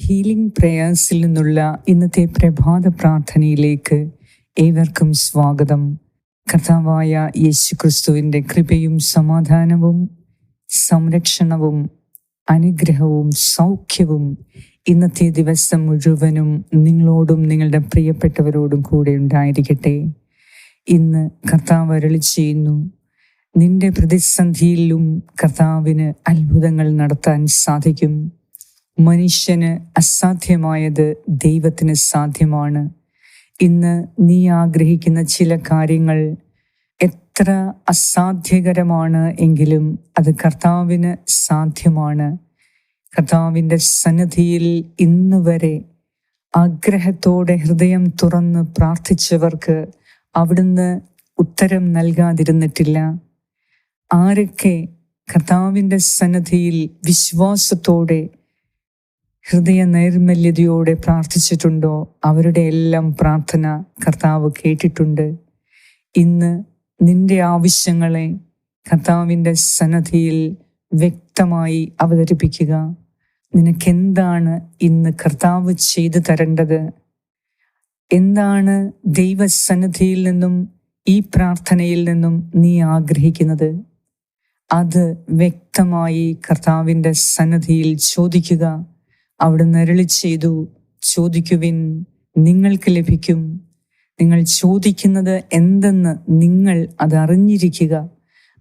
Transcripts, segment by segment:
Healing പ്രേയേഴ്സിൽ നിന്നുള്ള ഇന്നത്തെ പ്രഭാത പ്രാർത്ഥനയിലേക്ക് ഏവർക്കും സ്വാഗതം. കർത്താവായ യേശു ക്രിസ്തുവിന്റെ കൃപയും സമാധാനവും സംരക്ഷണവും അനുഗ്രഹവും സൗഖ്യവും ഇന്നത്തെ ദിവസം മുഴുവനും നിങ്ങളോടും നിങ്ങളുടെ പ്രിയപ്പെട്ടവരോടും കൂടെ ഉണ്ടായിരിക്കട്ടെ. ഇന്ന് കർത്താവ് അരളി ചെയ്യുന്നു നിന്റെ പ്രതിസന്ധിയിലും കർത്താവിന് അത്ഭുതങ്ങൾ നടത്താൻ സാധിക്കും. മനുഷ്യന് അസാധ്യമായത് ദൈവത്തിന് സാധ്യമാണ്. ഇന്ന് നീ ആഗ്രഹിക്കുന്ന ചില കാര്യങ്ങൾ എത്ര അസാധ്യകരമാണ് എങ്കിലും അത് കർത്താവിന് സാധ്യമാണ്. കർത്താവിന്റെ സന്നിധിയിൽ ഇന്ന് വരെ ആഗ്രഹത്തോടെ ഹൃദയം തുറന്ന് പ്രാർത്ഥിച്ചവർക്ക് അവിടുന്ന് ഉത്തരം നൽകാതിരുന്നിട്ടില്ല. ആരൊക്കെ കർത്താവിന്റെ സന്നദ്ധിയിൽ വിശ്വാസത്തോടെ ഹൃദയ നൈർമല്യതയോടെ പ്രാർത്ഥിച്ചിട്ടുണ്ടോ? അവരുടെ എല്ലാം പ്രാർത്ഥന കർത്താവ് കേട്ടിട്ടുണ്ട്. ഇന്ന് നിന്റെ ആവശ്യങ്ങളെ കർത്താവിന്റെ സന്നദ്ധിയിൽ വ്യക്തമായി അവതരിപ്പിക്കുക. നിനക്കെന്താണ് ഇന്ന് കർത്താവ് ചെയ്തു തരേണ്ടത്? എന്താണ് ദൈവസന്നിധിയിൽ നിന്നും ഈ പ്രാർത്ഥനയിൽ നിന്നും നീ ആഗ്രഹിക്കുന്നത്? അത് വ്യക്തമായി കർത്താവിന്റെ സന്നദ്ധിയിൽ ചോദിക്കുക. അവിടെ അരളി ചെയ്തു ചോദിക്കുവിൻ നിങ്ങൾക്ക് ലഭിക്കും. നിങ്ങൾ ചോദിക്കുന്നത് എന്തെന്ന് നിങ്ങൾ അത് അറിഞ്ഞിരിക്കുക.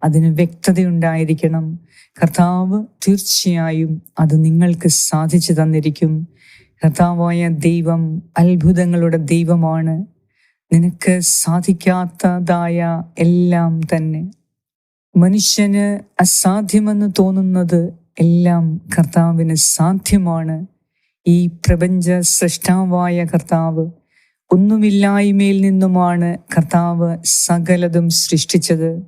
അതിന് വ്യക്തതയുണ്ടായിരിക്കണം. കർത്താവ് തീർച്ചയായും അത് നിങ്ങൾക്ക് സാധിച്ചു തന്നിരിക്കും. കർത്താവായ ദൈവം അത്ഭുതങ്ങളുടെ ദൈവമാണ്. നിനക്ക് സാധിക്കാത്തതായ എല്ലാം തന്നെ. മനുഷ്യന് അസാധ്യമെന്ന് തോന്നുന്നത് എല്ലാം കർത്താവിന് സാധ്യമാണ്. ഈ പ്രപഞ്ച സൃഷ്ടാവായ കർത്താവ് ഒന്നുമില്ലായ്മയിൽ നിന്നുമാണ് കർത്താവ് സകലതും സൃഷ്ടിച്ചത്.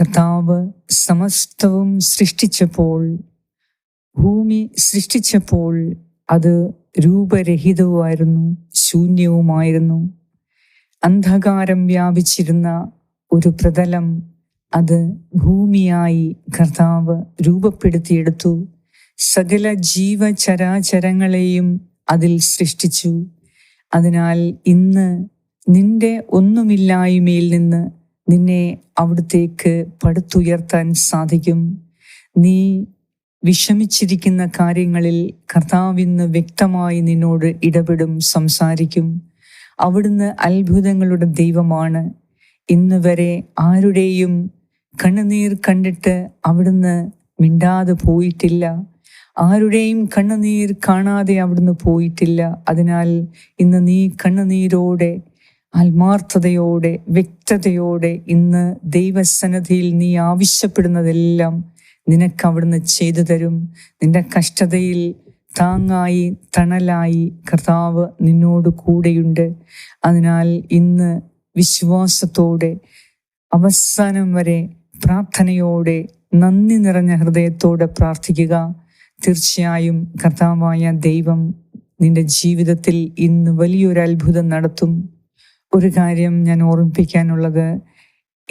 കർത്താവ് സമസ്തവും സൃഷ്ടിച്ചപ്പോൾ ഭൂമി സൃഷ്ടിച്ചപ്പോൾ അത് രൂപരഹിതവുമായിരുന്നു ശൂന്യവുമായിരുന്നു. അന്ധകാരം വ്യാപിച്ചിരുന്ന ഒരു പ്രതലം അത് ഭൂമിയായി കർത്താവ് രൂപപ്പെടുത്തിയെടുത്തു. സകല ജീവചരാചരങ്ങളെയും അതിൽ സൃഷ്ടിച്ചു. അതിനാൽ ഇന്ന് നിന്റെ ഒന്നുമില്ലായ്മയിൽ നിന്ന് നിന്നെ അവിടത്തേക്ക് പടുത്തുയർത്താൻ സാധിക്കും. നീ വിഷമിച്ചിരിക്കുന്ന കാര്യങ്ങളിൽ കർത്താവിന്ന് വ്യക്തമായി നിന്നോട് ഇടപെടും സംസാരിക്കും. അവിടുന്ന് അത്ഭുതങ്ങളുടെ ദൈവമാണ്. ഇന്ന് വരെ ആരുടെയും കണ്ണുനീർ കണ്ടിട്ട് അവിടുന്ന് മിണ്ടാതെ പോയിട്ടില്ല. ആരുടെയും കണ്ണുനീർ കാണാതെ അവിടുന്ന് പോയിട്ടില്ല. അതിനാൽ ഇന്ന് നീ കണ്ണുനീരോടെ ആത്മാർത്ഥതയോടെ വ്യക്തതയോടെ ഇന്ന് ദൈവസന്നദ്ധിയിൽ നീ ആവശ്യപ്പെടുന്നതെല്ലാം നിനക്ക് അവിടുന്ന് ചെയ്തു തരും. നിന്റെ കഷ്ടതയിൽ താങ്ങായി തണലായി കർത്താവ് നിന്നോട് കൂടെയുണ്ട്. അതിനാൽ ഇന്ന് വിശ്വാസത്തോടെ അവസാനം വരെ പ്രാർത്ഥനയോടെ നന്ദി നിറഞ്ഞ ഹൃദയത്തോടെ പ്രാർത്ഥിക്കുക. തീർച്ചയായും കർത്താവായ ദൈവം നിന്റെ ജീവിതത്തിൽ ഇന്ന് വലിയൊരു അത്ഭുതം നടത്തും. ഒരു കാര്യം ഞാൻ ഓർമ്മിപ്പിക്കാനുള്ളത്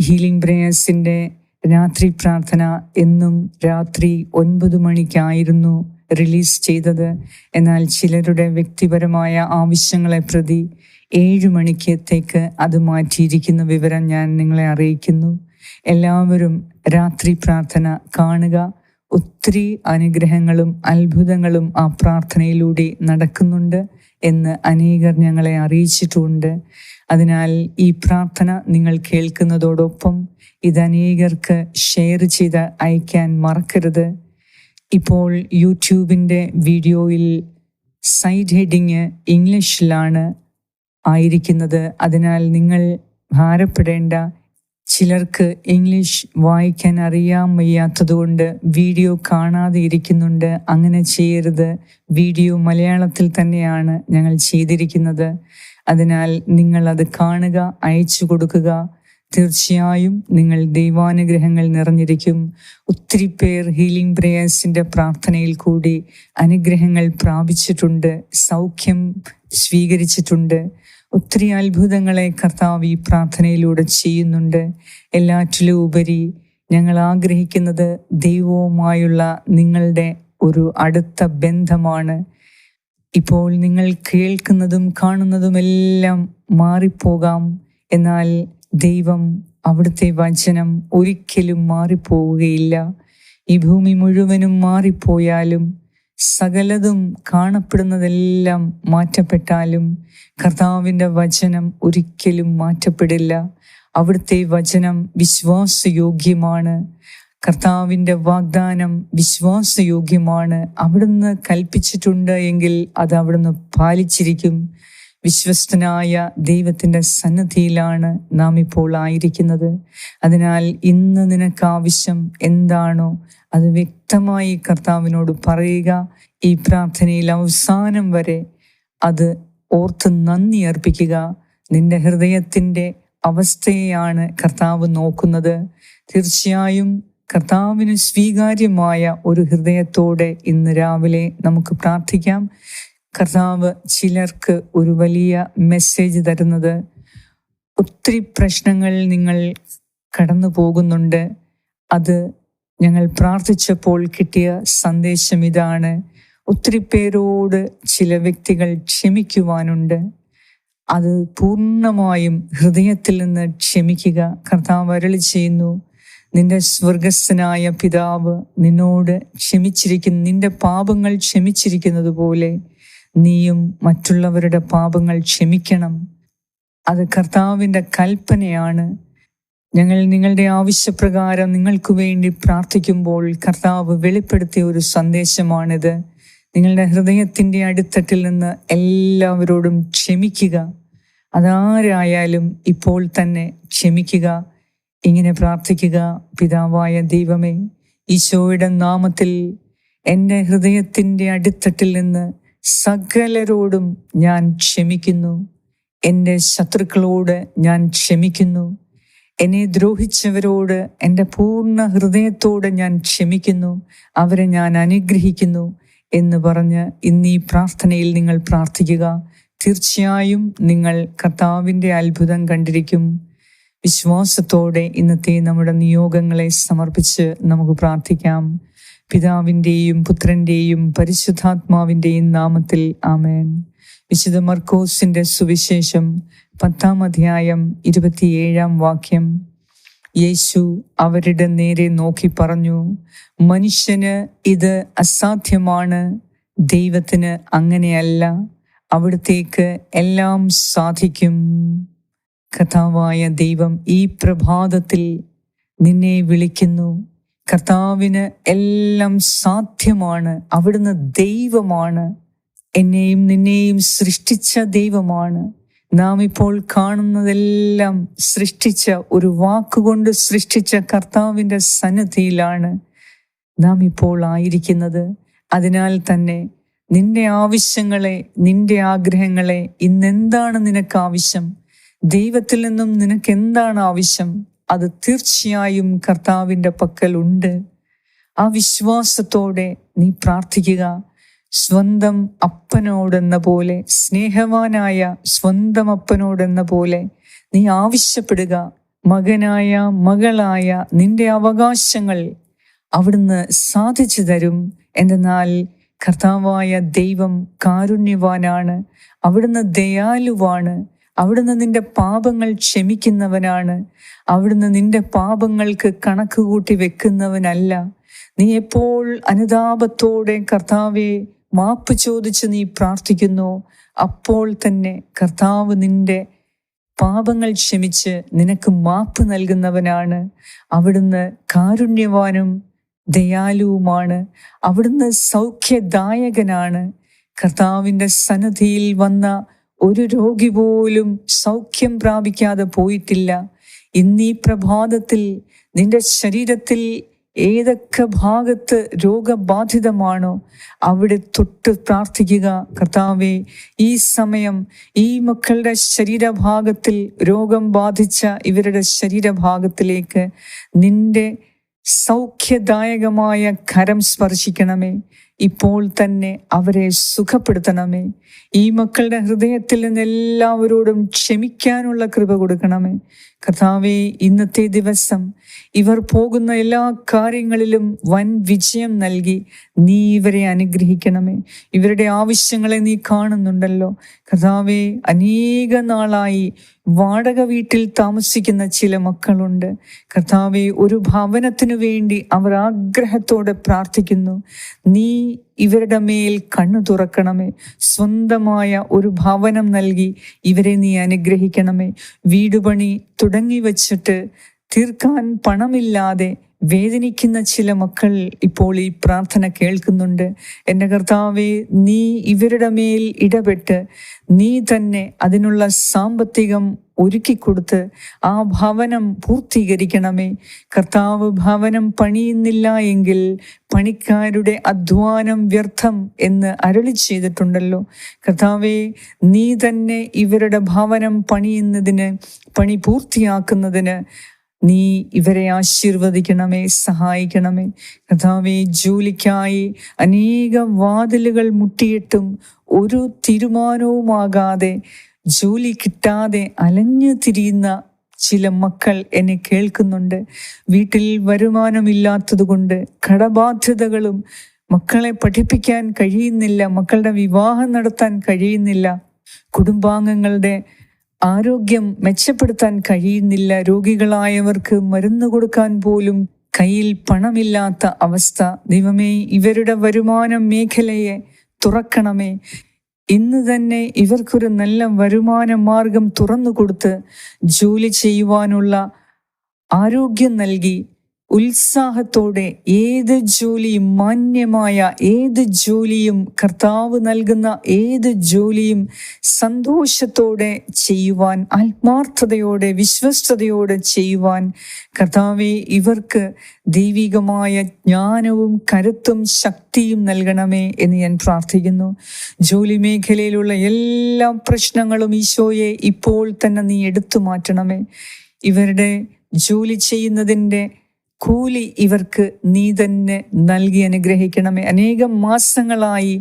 ഹീലിംഗ് പ്രേയേഴ്സിന്റെ രാത്രി പ്രാർത്ഥന എന്നും രാത്രി ഒൻപത് മണിക്കായിരുന്നു റിലീസ് ചെയ്തത്. എന്നാൽ ചിലരുടെ വ്യക്തിപരമായ ആവശ്യങ്ങളെ പ്രതി ഏഴ് മണിക്കത്തേക്ക് അത് മാറ്റിയിരിക്കുന്ന വിവരം ഞാൻ നിങ്ങളെ അറിയിക്കുന്നു. എല്ലാവരും രാത്രി പ്രാർത്ഥന കാണുക. ഒത്തിരി അനുഗ്രഹങ്ങളും അത്ഭുതങ്ങളും ആ പ്രാർത്ഥനയിലൂടെ നടക്കുന്നുണ്ട് എന്ന് അനേകർ ഞങ്ങളെ അറിയിച്ചിട്ടുണ്ട്. അതിനാൽ ഈ പ്രാർത്ഥന നിങ്ങൾ കേൾക്കുന്നതോടൊപ്പം ഇത് അനേകർക്ക് ഷെയർ ചെയ്ത് അയക്കാൻ മറക്കരുത്. ഇപ്പോൾ യൂട്യൂബിന്റെ വീഡിയോയിൽ സൈഡ് ഹെഡിങ് ഇംഗ്ലീഷിലാണ് ആയിരിക്കുന്നത്. അതിനാൽ നിങ്ങൾ ഭാരപ്പെടേണ്ട ചിലർക്ക് ഇംഗ്ലീഷ് വായിക്കാൻ അറിയാൻ വയ്യാത്തതുകൊണ്ട് വീഡിയോ കാണാതെ ഇരിക്കുന്നുണ്ട്. അങ്ങനെ ചെയ്യരുത്. വീഡിയോ മലയാളത്തിൽ തന്നെയാണ് ഞങ്ങൾ ചെയ്തിരിക്കുന്നത്. അതിനാൽ നിങ്ങൾ അത് കാണുക അയച്ചു കൊടുക്കുക. തീർച്ചയായും നിങ്ങൾ ദൈവാനുഗ്രഹങ്ങൾ നിറഞ്ഞിരിക്കും. ഒത്തിരി പേർ ഹീലിംഗ് പ്രേയേഴ്സിന്റെ പ്രാർത്ഥനയിൽ കൂടി അനുഗ്രഹങ്ങൾ പ്രാപിച്ചിട്ടുണ്ട് സൗഖ്യം സ്വീകരിച്ചിട്ടുണ്ട്. ഒത്തിരി അത്ഭുതങ്ങളെ കർത്താവ് ഈ പ്രാർത്ഥനയിലൂടെ ചെയ്യുന്നുണ്ട്. എല്ലാറ്റിലും ഉപരി ഞങ്ങൾ ആഗ്രഹിക്കുന്നത് ദൈവവുമായുള്ള നിങ്ങളുടെ ഒരു അടുത്ത ബന്ധമാണ്. ഇപ്പോൾ നിങ്ങൾ കേൾക്കുന്നതും കാണുന്നതുമെല്ലാം മാറിപ്പോകാം. എന്നാൽ ദൈവം അവിടുത്തെ വചനം ഒരിക്കലും മാറിപ്പോവുകയില്ല. ഈ ഭൂമി മുഴുവനും മാറിപ്പോയാലും സകലതും കാണപ്പെടുന്നതെല്ലാം മാറ്റപ്പെട്ടാലും കർത്താവിന്റെ വചനം ഒരിക്കലും മാറ്റപ്പെടില്ല. അവിടുത്തെ വചനം വിശ്വാസയോഗ്യമാണ്. കർത്താവിന്റെ വാഗ്ദാനം വിശ്വാസയോഗ്യമാണ്. അവിടുന്ന് കൽപ്പിച്ചിട്ടുണ്ട് എങ്കിൽ അത് അവിടുന്ന് പാലിച്ചിരിക്കും. വിശ്വസ്തനായ ദൈവത്തിന്റെ സന്നദ്ധിയിലാണ് നാം ഇപ്പോൾ ആയിരിക്കുന്നത്. അതിനാൽ ഇന്ന് നിനക്ക് ആവശ്യം എന്താണോ അത് വ്യക്തമായി കർത്താവിനോട് പറയുക. ഈ പ്രാർത്ഥനയിൽ അവസാനം വരെ അത് ഓർത്ത് നന്ദി അർപ്പിക്കുക. നിന്റെ ഹൃദയത്തിന്റെ അവസ്ഥയെയാണ് കർത്താവ് നോക്കുന്നത്. തീർച്ചയായും കർത്താവിന് സ്വീകാര്യമായ ഒരു ഹൃദയത്തോടെ ഇന്ന് രാവിലെ നമുക്ക് പ്രാർത്ഥിക്കാം. കർത്താവ് ചിലർക്ക് ഒരു വലിയ മെസ്സേജ് തരുന്നത്. ഒത്തിരി പ്രശ്നങ്ങൾ നിങ്ങൾ കടന്നു പോകുന്നുണ്ട്. അത് ഞങ്ങൾ പ്രാർത്ഥിച്ചപ്പോൾ കിട്ടിയ സന്ദേശം ഇതാണ്. ഒത്തിരി പേരോട് ചില വ്യക്തികൾ ക്ഷമിക്കുവാനുണ്ട്. അത് പൂർണമായും ഹൃദയത്തിൽ നിന്ന് ക്ഷമിക്കുക. കർത്താവ് അരളി ചെയ്യുന്നു. നിന്റെ സ്വർഗസ്ഥനായ പിതാവ് നിന്നോട് ക്ഷമിച്ചിരിക്കുന്ന. നിന്റെ പാപങ്ങൾ ക്ഷമിച്ചിരിക്കുന്നത് പോലെ നീയും മറ്റുള്ളവരുടെ പാപങ്ങൾ ക്ഷമിക്കണം. അത് കർത്താവിന്റെ കൽപ്പനയാണ്. ഞങ്ങൾ നിങ്ങളുടെ ആവശ്യപ്രകാരം നിങ്ങൾക്ക് വേണ്ടി പ്രാർത്ഥിക്കുമ്പോൾ കർത്താവ് വെളിപ്പെടുത്തിയ ഒരു സന്ദേശമാണിത്. നിങ്ങളുടെ ഹൃദയത്തിന്റെ അടിത്തട്ടിൽ നിന്ന് എല്ലാവരോടും ക്ഷമിക്കുക. അതാരായാലും ഇപ്പോൾ തന്നെ ക്ഷമിക്കുക. ഇങ്ങനെ പ്രാർത്ഥിക്കുക പിതാവായ ദൈവമേ ഈശോയുടെ നാമത്തിൽ എന്റെ ഹൃദയത്തിന്റെ അടിത്തട്ടിൽ നിന്ന് സകലരോടും ഞാൻ ക്ഷമിക്കുന്നു. എന്റെ ശത്രുക്കളോട് ഞാൻ ക്ഷമിക്കുന്നു. എന്നെ ദ്രോഹിച്ചവരോട് എന്റെ പൂർണ ഹൃദയത്തോട് ഞാൻ ക്ഷമിക്കുന്നു. അവരെ ഞാൻ അനുഗ്രഹിക്കുന്നു എന്ന് പറഞ്ഞ് ഇന്ന് ഈ പ്രാർത്ഥനയിൽ നിങ്ങൾ പ്രാർത്ഥിക്കുക. തീർച്ചയായും നിങ്ങൾ കർത്താവിന്റെ അത്ഭുതം കണ്ടിരിക്കും. വിശ്വാസത്തോടെ ഇന്നത്തെ നമ്മുടെ നിയോഗങ്ങളെ സമർപ്പിച്ച് നമുക്ക് പ്രാർത്ഥിക്കാം. പിതാവിന്റെയും പുത്രന്റെയും പരിശുദ്ധാത്മാവിന്റെയും നാമത്തിൽ ആമേൻ. വിശുദ്ധ മർക്കോസിന്റെ സുവിശേഷം പത്താം അധ്യായം ഇരുപത്തിയേഴാം വാക്യം. യേശു അവരുടെ നേരെ നോക്കി പറഞ്ഞു മനുഷ്യന് ഇത് അസാധ്യമാണ് ദൈവത്തിന് അങ്ങനെയല്ല അവിടത്തേക്ക് എല്ലാം സാധിക്കും. കഥാവായ ദൈവം ഈ പ്രഭാതത്തിൽ നിന്നെ വിളിക്കുന്നു. കർത്താവിന് എല്ലാം സാധ്യമാണ്. അവിടുന്ന് ദൈവമാണ്. എന്നെയും നിന്നെയും സൃഷ്ടിച്ച ദൈവമാണ്. നാം ഇപ്പോൾ കാണുന്നതെല്ലാം സൃഷ്ടിച്ച ഒരു വാക്കുകൊണ്ട് സൃഷ്ടിച്ച കർത്താവിന്റെ സന്നദ്ധിയിലാണ് നാം ഇപ്പോൾ ആയിരിക്കുന്നത്. അതിനാൽ തന്നെ നിന്റെ ആവശ്യങ്ങളെ നിന്റെ ആഗ്രഹങ്ങളെ ഇന്നെന്താണ് നിനക്ക് ആവശ്യം ദൈവത്തിൽ നിന്നും നിനക്ക് എന്താണ് ആവശ്യം? അത് തീർച്ചയായും കർത്താവിന്റെ പക്കൽ ഉണ്ട് ആ വിശ്വാസത്തോടെ നീ പ്രാർത്ഥിക്കുക. സ്വന്തം അപ്പനോടെന്ന പോലെ സ്നേഹവാനായ സ്വന്തം അപ്പനോടെന്ന പോലെ നീ ആവശ്യപ്പെടുക. മകനായ മകളായ നിന്റെ അവകാശങ്ങൾ അവിടുന്ന് സാധിച്ചു തരും. എന്നാൽ കർത്താവായ ദൈവം കാരുണ്യവാനാണ്. അവിടുന്ന് ദയാലുവാണ്. അവിടുന്ന് നിന്റെ പാപങ്ങൾ ക്ഷമിക്കുന്നവനാണ്. അവിടുന്ന് നിന്റെ പാപങ്ങൾക്ക് കണക്ക് കൂട്ടി വെക്കുന്നവനല്ല. നീ എപ്പോൾ അനുതാപത്തോടെ കർത്താവെ മാപ്പ് ചോദിച്ച് നീ പ്രാർത്ഥിക്കുന്നു അപ്പോൾ തന്നെ കർത്താവ് നിന്റെ പാപങ്ങൾ ക്ഷമിച്ച് നിനക്ക് മാപ്പ് നൽകുന്നവനാണ്. അവിടുന്ന് കാരുണ്യവാനും ദയാലുവുമാണ്. അവിടുന്ന് സൗഖ്യദായകനാണ്. കർത്താവിന്റെ സന്നദ്ധിയിൽ വന്ന ഒരു രോഗി പോലും സൗഖ്യം പ്രാപിക്കാതെ പോയിട്ടില്ല. ഇന്നീ പ്രഭാതത്തിൽ നിന്റെ ശരീരത്തിൽ ഏതൊക്കെ ഭാഗത്ത് രോഗബാധിതമാണോ അവിടെ തൊട്ട് പ്രാർത്ഥിക്കുക. കർത്താവെ ഈ സമയം ഈ മക്കളുടെ ശരീരഭാഗത്തിൽ രോഗം ബാധിച്ച ഇവരുടെ ശരീരഭാഗത്തിലേക്ക് നിന്റെ സൗഖ്യദായകമായ കരം സ്പർശിക്കണമേ. ഇപ്പോൾ തന്നെ അവരെ സുഖപ്പെടുത്തണമേ. ഈ മക്കളുടെ ഹൃദയത്തിൽ നിന്ന് എല്ലാവരോടും ക്ഷമിക്കാനുള്ള കൃപ കൊടുക്കണമേ. കഥാവെ ഇന്നത്തെ ദിവസം ഇവർ പോകുന്ന എല്ലാ കാര്യങ്ങളിലും വൻ വിജയം നൽകി നീ ഇവരെ അനുഗ്രഹിക്കണമേ. ഇവരുടെ ആവശ്യങ്ങളെ നീ കാണുന്നുണ്ടല്ലോ. കഥാവെ അനേക നാളായി വാടക വീട്ടിൽ താമസിക്കുന്ന ചില മക്കളുണ്ട്. കർത്താവെ ഒരു ഭവനത്തിനു വേണ്ടി അവർ ആഗ്രഹത്തോടെ പ്രാർത്ഥിക്കുന്നു. നീ ഇവരുടെ മേൽ കണ്ണു തുറക്കണമേ. സ്വന്തമായ ഒരു ഭവനം നൽകി ഇവരെ നീ അനുഗ്രഹിക്കണമേ. വീടുപണി തുടങ്ങി വച്ചിട്ട് തീർക്കാൻ പണമില്ലാതെ വേദനിക്കുന്ന ചില മക്കൾ ഇപ്പോൾ ഈ പ്രാർത്ഥന കേൾക്കുന്നുണ്ട്. എന്റെ കർത്താവെ നീ ഇവരുടെ മേൽ ഇടപെട്ട് നീ തന്നെ അതിനുള്ള സാമ്പത്തികം ഒരുക്കിക്കൊടുത്ത് ആ ഭവനം പൂർത്തീകരിക്കണമേ. കർത്താവ് ഭവനം പണിയുന്നില്ല എങ്കിൽ പണിക്കാരുടെ അധ്വാനം വ്യർത്ഥം എന്ന് അരളി ചെയ്തിട്ടുണ്ടല്ലോ. കർത്താവെ നീ തന്നെ ഇവരുടെ ഭവനം പണിയുന്നതിന് പണി പൂർത്തിയാക്കുന്നതിന് നീ ഇവരെ ആശീർവദിക്കണമേ സഹായിക്കണമേ. കഥാവെ ജോലിക്കായി അനേകം വാതിലുകൾ മുട്ടിയിട്ടും ഒരു തീരുമാനവുമാകാതെ ജോലി കിട്ടാതെ അലഞ്ഞു തിരിയുന്ന ചില മക്കൾ എന്നെ കേൾക്കുന്നുണ്ട്. വീട്ടിൽ വരുമാനമില്ലാത്തതുകൊണ്ട് കടബാധ്യതകളും മക്കളെ പഠിപ്പിക്കാൻ കഴിയുന്നില്ല മക്കളുടെ വിവാഹം നടത്താൻ കഴിയുന്നില്ല കുടുംബാംഗങ്ങളുടെ ആരോഗ്യം മെച്ചപ്പെടുത്താൻ കഴിയുന്നില്ല രോഗികളായവർക്ക് മരുന്ന് കൊടുക്കാൻ പോലും കയ്യിൽ പണമില്ലാത്ത അവസ്ഥ. ദൈവമേ ഇവരുടെ വരുമാനം മേഖലയെ തുറക്കണമേ. ഇന്ന് തന്നെ ഇവർക്കൊരു നല്ല വരുമാന മാർഗം തുറന്നു കൊടുത്ത് ജോലി ചെയ്യുവാനുള്ള ആരോഗ്യം നൽകി ഉത്സാഹത്തോടെ ഏത് ജോലിയും മാന്യമായ ഏത് ജോലിയും കർത്താവ് നൽകുന്ന ഏത് ജോലിയും സന്തോഷത്തോടെ ചെയ്യുവാൻ ആത്മാർത്ഥതയോടെ വിശ്വസ്തയോടെ ചെയ്യുവാൻ കർത്താവെ ഇവർക്ക് ദൈവികമായ ജ്ഞാനവും കരുത്തും ശക്തിയും നൽകണമേ എന്ന് ഞാൻ പ്രാർത്ഥിക്കുന്നു. ജോലി മേഖലയിലുള്ള എല്ലാ പ്രശ്നങ്ങളും ഈശോയെ ഇപ്പോൾ തന്നെ നീ എടുത്തു മാറ്റണമേ. ഇവരുടെ ജോലി ചെയ്യുന്നതിന്റെ കൂലി ഇവർക്ക് നീ തന്നെ നൽകി അനുഗ്രഹിക്കണമേ. അനേകം മാസങ്ങളായി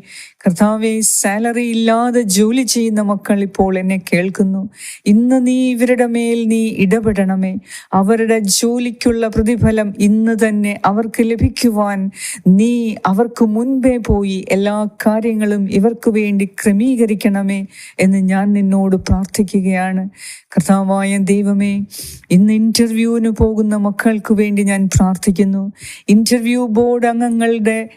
കർത്താവെ സാലറി ഇല്ലാതെ ജോലി ചെയ്യുന്ന മക്കൾ ഇപ്പോൾ എന്നെ കേൾക്കുന്നു. ഇന്ന് നീ ഇവരുടെ മേൽ നീ ഇടപെടണമേ. അവരുടെ ജോലിക്കുള്ള പ്രതിഫലം ഇന്ന് തന്നെ അവർക്ക് ലഭിക്കുവാൻ നീ അവർക്ക് മുൻപേ പോയി എല്ലാ കാര്യങ്ങളും ഇവർക്ക് വേണ്ടി ക്രമീകരിക്കണമേ എന്ന് ഞാൻ നിന്നോട് പ്രാർത്ഥിക്കുകയാണ്. കർത്താവായ ദൈവമേ ഇന്ന് ഇന്റർവ്യൂവിന് പോകുന്ന മക്കൾക്ക് വേണ്ടി ഞാൻ പ്രാർത്ഥിക്കുന്നു. ഇന്റർവ്യൂ ബോർഡ് അംഗങ്ങളുടെ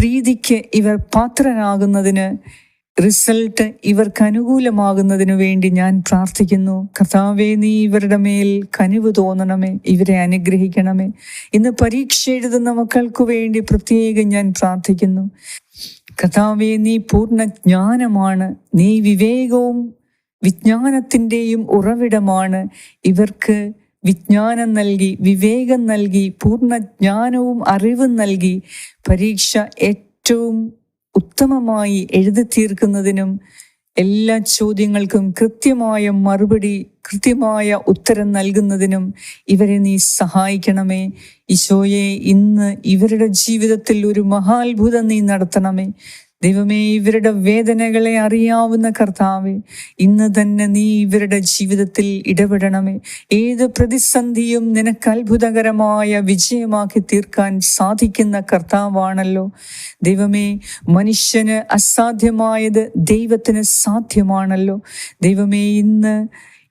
പ്രീതിക്ക് ഇവർ പാത്രരാകുന്നതിന് റിസൾട്ട് ഇവർക്ക് അനുകൂലമാകുന്നതിനു വേണ്ടി ഞാൻ പ്രാർത്ഥിക്കുന്നു. കർത്താവേ നീ ഇവരുടെ മേൽ കനിവ് തോന്നണമേ ഇവരെ അനുഗ്രഹിക്കണമേ. ഇന്ന് പരീക്ഷ എഴുതുന്ന മക്കൾക്കു വേണ്ടി പ്രത്യേകം ഞാൻ പ്രാർത്ഥിക്കുന്നു. കർത്താവേ നീ പൂർണ ജ്ഞാനമാണ് നീ വിവേകവും വിജ്ഞാനത്തിന്റെയും ഉറവിടമാണ്. ഇവർക്ക് വിജ്ഞാനം നൽകി വിവേകം നൽകി പൂർണ ജ്ഞാനവും അറിവും നൽകി പരീക്ഷ ഏറ്റവും ഉത്തമമായി എഴുതി തീർക്കുന്നതിനും എല്ലാ ചോദ്യങ്ങൾക്കും കൃത്യമായ മറുപടി കൃത്യമായ ഉത്തരം നൽകുന്നതിനും ഇവരെ നീ സഹായിക്കണമേ. ഈശോയെ ഇന്ന് ഇവരുടെ ജീവിതത്തിൽ ഒരു മഹാത്ഭുതം നീ നടത്തണമേ. ദൈവമേ ഇവരുടെ വേദനകളെ അറിയാവുന്ന കർത്താവെ ഇന്ന് തന്നെ നീ ഇവരുടെ ജീവിതത്തിൽ ഇടപെടണമേ. ഏത് പ്രതിസന്ധിയും നിനക്ക് അത്ഭുതകരമായ വിജയമാക്കി തീർക്കാൻ സാധിക്കുന്ന കർത്താവാണല്ലോ. ദൈവമേ മനുഷ്യന് അസാധ്യമായത് ദൈവത്തിന് സാധ്യമാണല്ലോ. ദൈവമേ ഇന്ന്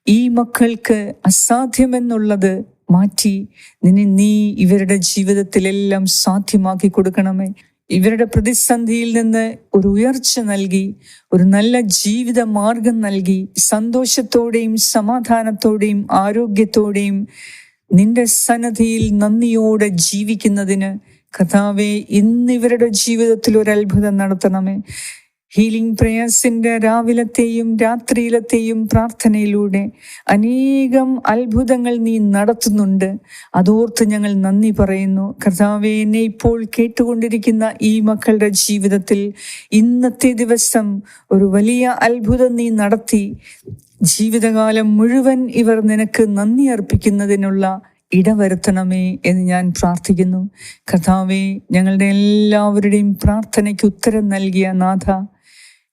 ഈ മക്കൾക്ക് അസാധ്യമെന്നുള്ളത് മാറ്റി നിന്നെ നീ ഇവരുടെ ജീവിതത്തിലെല്ലാം സാധ്യമാക്കി കൊടുക്കണമേ. ഇവരുടെ പ്രതിസന്ധിയിൽ നിന്ന് ഒരു ഉയർച്ച നൽകി ഒരു നല്ല ജീവിത മാർഗം നൽകി സന്തോഷത്തോടെയും സമാധാനത്തോടെയും ആരോഗ്യത്തോടെയും നിന്റെ സന്നദ്ധിയിൽ നന്ദിയോടെ ജീവിക്കുന്നതിന് കഥാവെ ഇന്നിവരുടെ ജീവിതത്തിൽ ഒരു അത്ഭുതം നടത്തണമേ. ഹീലിംഗ് പ്രയേഴ്സിന്റെ രാവിലത്തെയും രാത്രിയിലത്തെയും പ്രാർത്ഥനയിലൂടെ അനേകം അത്ഭുതങ്ങൾ നീ നടത്തുന്നുണ്ട്. അതോർത്ത് ഞങ്ങൾ നന്ദി പറയുന്നു. കർത്താവെ എന്നെ ഇപ്പോൾ കേട്ടുകൊണ്ടിരിക്കുന്ന ഈ മക്കളുടെ ജീവിതത്തിൽ ഇന്നത്തെ ദിവസം ഒരു വലിയ അത്ഭുതം നീ നടത്തി. ജീവിതകാലം മുഴുവൻ ഇവർ നിനക്ക് നന്ദി അർപ്പിക്കുന്നതിനുള്ള ഇടവരുത്തണമേ എന്ന് ഞാൻ പ്രാർത്ഥിക്കുന്നു. കഥാവെ ഞങ്ങളുടെ എല്ലാവരുടെയും പ്രാർത്ഥനയ്ക്ക് ഉത്തരം നൽകിയ നാഥ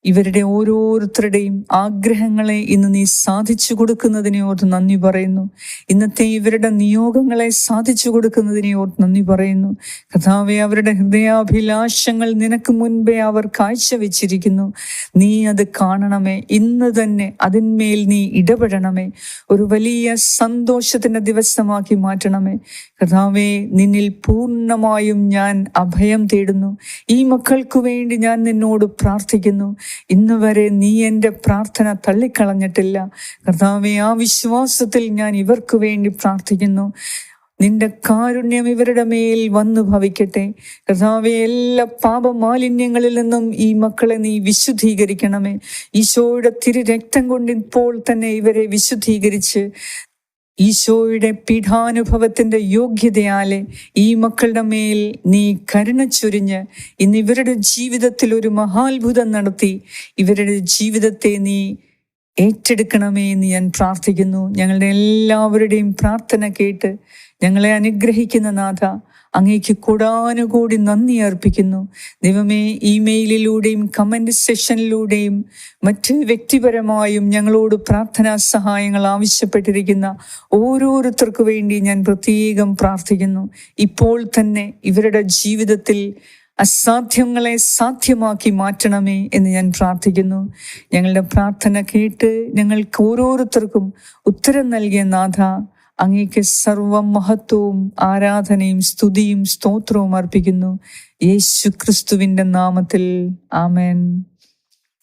ഇവരുടെ ഓരോരുത്തരുടെയും ആഗ്രഹങ്ങളെ ഇന്ന് നീ സാധിച്ചു കൊടുക്കുന്നതിനെ ഓർത്ത് നന്ദി പറയുന്നു. ഇന്നത്തെ ഇവരുടെ നിയോഗങ്ങളെ സാധിച്ചു കൊടുക്കുന്നതിനെ ഓർത്ത് നന്ദി പറയുന്നു. കഥാവെ അവരുടെ ഹൃദയാഭിലാഷങ്ങൾ നിനക്ക് മുൻപേ അവർ കാഴ്ചവെച്ചിരിക്കുന്നു. നീ അത് കാണണമേ. ഇന്ന് തന്നെ അതിന്മേൽ നീ ഇടപെടണമേ. ഒരു വലിയ സന്തോഷത്തിന്റെ ദിവസമാക്കി മാറ്റണമേ. കഥാവെ നിന്നിൽ പൂർണമായും ഞാൻ അഭയം തേടുന്നു. ഈ മക്കൾക്കു വേണ്ടി ഞാൻ നിന്നോട് പ്രാർത്ഥിക്കുന്നു. ഇന്ന് വരെ നീ എന്റെ പ്രാർത്ഥന തള്ളിക്കളഞ്ഞിട്ടില്ല. കർത്താവെ ആ വിശ്വാസത്തിൽ ഞാൻ ഇവർക്ക് വേണ്ടി പ്രാർത്ഥിക്കുന്നു. നിന്റെ കാരുണ്യം ഇവരുടെ മേൽ വന്നു ഭവിക്കട്ടെ. കർത്താവെ എല്ലാ പാപമാലിന്യങ്ങളിൽ നിന്നും ഈ മക്കളെ നീ വിശുദ്ധീകരിക്കണമേ. ഈശോയുടെ തിരു രക്തം കൊണ്ട് ഇപ്പോൾ തന്നെ ഇവരെ വിശുദ്ധീകരിച്ച് ഈശോയുടെ പീഠാനുഭവത്തിന്റെ യോഗ്യതയാലെ ഈ മക്കളുടെ മേൽ നീ കരുണ ചൊരിഞ്ഞ് ഇന്ന് ഇവരുടെ ജീവിതത്തിൽ ഒരു മഹാത്ഭുതം നടത്തി. ഇവരുടെ ജീവിതത്തെ നീ ഏറ്റെടുക്കണമേ എന്ന് ഞാൻ പ്രാർത്ഥിക്കുന്നു. ഞങ്ങളുടെ എല്ലാവരുടെയും പ്രാർത്ഥന കേട്ട് ഞങ്ങളെ അനുഗ്രഹിക്കുന്ന നാഥ അങ്ങേക്ക് കൂടാനുകൂടി നന്ദി അർപ്പിക്കുന്നു. ദൈവമേ ഇമെയിലിലൂടെയും കമന്റ് സെഷനിലൂടെയും മറ്റ് വ്യക്തിപരമായും ഞങ്ങളോട് പ്രാർത്ഥനാ സഹായങ്ങൾ ആവശ്യപ്പെട്ടിരിക്കുന്ന ഓരോരുത്തർക്കു വേണ്ടി ഞാൻ പ്രത്യേകം പ്രാർത്ഥിക്കുന്നു. ഇപ്പോൾ തന്നെ ഇവരുടെ ജീവിതത്തിൽ അസാധ്യങ്ങളെ സാധ്യമാക്കി മാറ്റണമേ എന്ന് ഞാൻ പ്രാർത്ഥിക്കുന്നു. ഞങ്ങളുടെ പ്രാർത്ഥന കേട്ട് ഞങ്ങൾക്ക് ഓരോരുത്തർക്കും ഉത്തരം നൽകിയ നാഥ അങ്ങേക്ക് സർവ മഹത്വവും ആരാധനയും സ്തുതിയും സ്തോത്രവും അർപ്പിക്കുന്നു. യേശു ക്രിസ്തുവിന്റെ നാമത്തിൽ. ആമേൻ.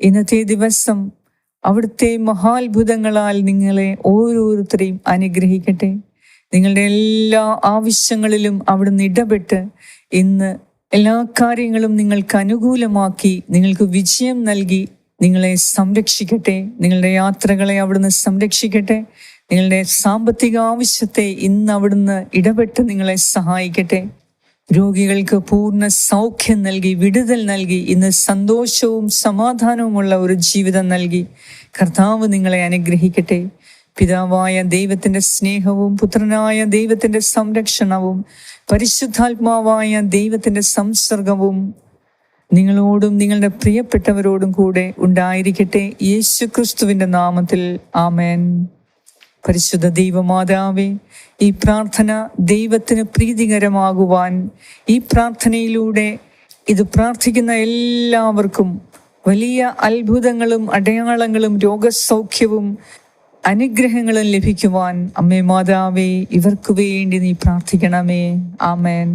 ഇന്നത്തെ ദിവസം അവിടുത്തെ മഹാത്ഭുതങ്ങളാൽ നിങ്ങളെ ഓരോരുത്തരെയും അനുഗ്രഹിക്കട്ടെ. നിങ്ങളുടെ എല്ലാ ആവശ്യങ്ങളിലും അവിടുന്ന് ഇടപെട്ട് ഇന്ന് എല്ലാ കാര്യങ്ങളും നിങ്ങൾക്ക് അനുകൂലമാക്കി നിങ്ങൾക്ക് വിജയം നൽകി നിങ്ങളെ സംരക്ഷിക്കട്ടെ. നിങ്ങളുടെ യാത്രകളെ അവിടുന്ന് സംരക്ഷിക്കട്ടെ. നിങ്ങളുടെ സാമ്പത്തിക ആവശ്യത്തെ ഇന്ന് അവിടുന്ന് ഇടപെട്ട് നിങ്ങളെ സഹായിക്കട്ടെ. രോഗികൾക്ക് പൂർണ സൗഖ്യം നൽകി വിടുതൽ നൽകി ഇന്ന് സന്തോഷവും സമാധാനവുമുള്ള ഒരു ജീവിതം നൽകി. കർത്താവ് നിങ്ങളെ അനുഗ്രഹിക്കട്ടെ. പിതാവായ ദൈവത്തിന്റെ സ്നേഹവും പുത്രനായ ദൈവത്തിന്റെ സംരക്ഷണവും പരിശുദ്ധാത്മാവായ ദൈവത്തിന്റെ സംസർഗവും നിങ്ങളോടും നിങ്ങളുടെ പ്രിയപ്പെട്ടവരോടും കൂടെ ഉണ്ടായിരിക്കട്ടെ. യേശു ക്രിസ്തുവിന്റെ നാമത്തിൽ ആമേൻ. പരിശുദ്ധ ദൈവമാതാവേ ഈ പ്രാർത്ഥന ദൈവത്തിന് പ്രീതികരമാകുവാൻ ഈ പ്രാർത്ഥനയിലൂടെ ഇത് പ്രാർത്ഥിക്കുന്ന എല്ലാവർക്കും വലിയ അത്ഭുതങ്ങളും അടയാളങ്ങളും രോഗസൗഖ്യവും അനുഗ്രഹങ്ങളും ലഭിക്കുവാൻ അമ്മേ മാതാവേ ഇവർക്ക് വേണ്ടി നീ പ്രാർത്ഥിക്കണമേ. ആമേൻ.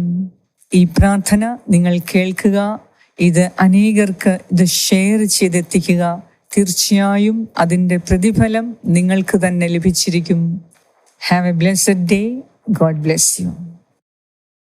ഈ പ്രാർത്ഥന നിങ്ങൾ കേൾക്കുക ഇത് അനേകർക്ക് ഇത് ഷെയർ ചെയ്തെത്തിക്കുക. തീർച്ചയായും അതിന്റെ പ്രതിഫലം നിങ്ങൾക്ക് തന്നെ ലഭിച്ചിരിക്കും. Have a blessed day God bless you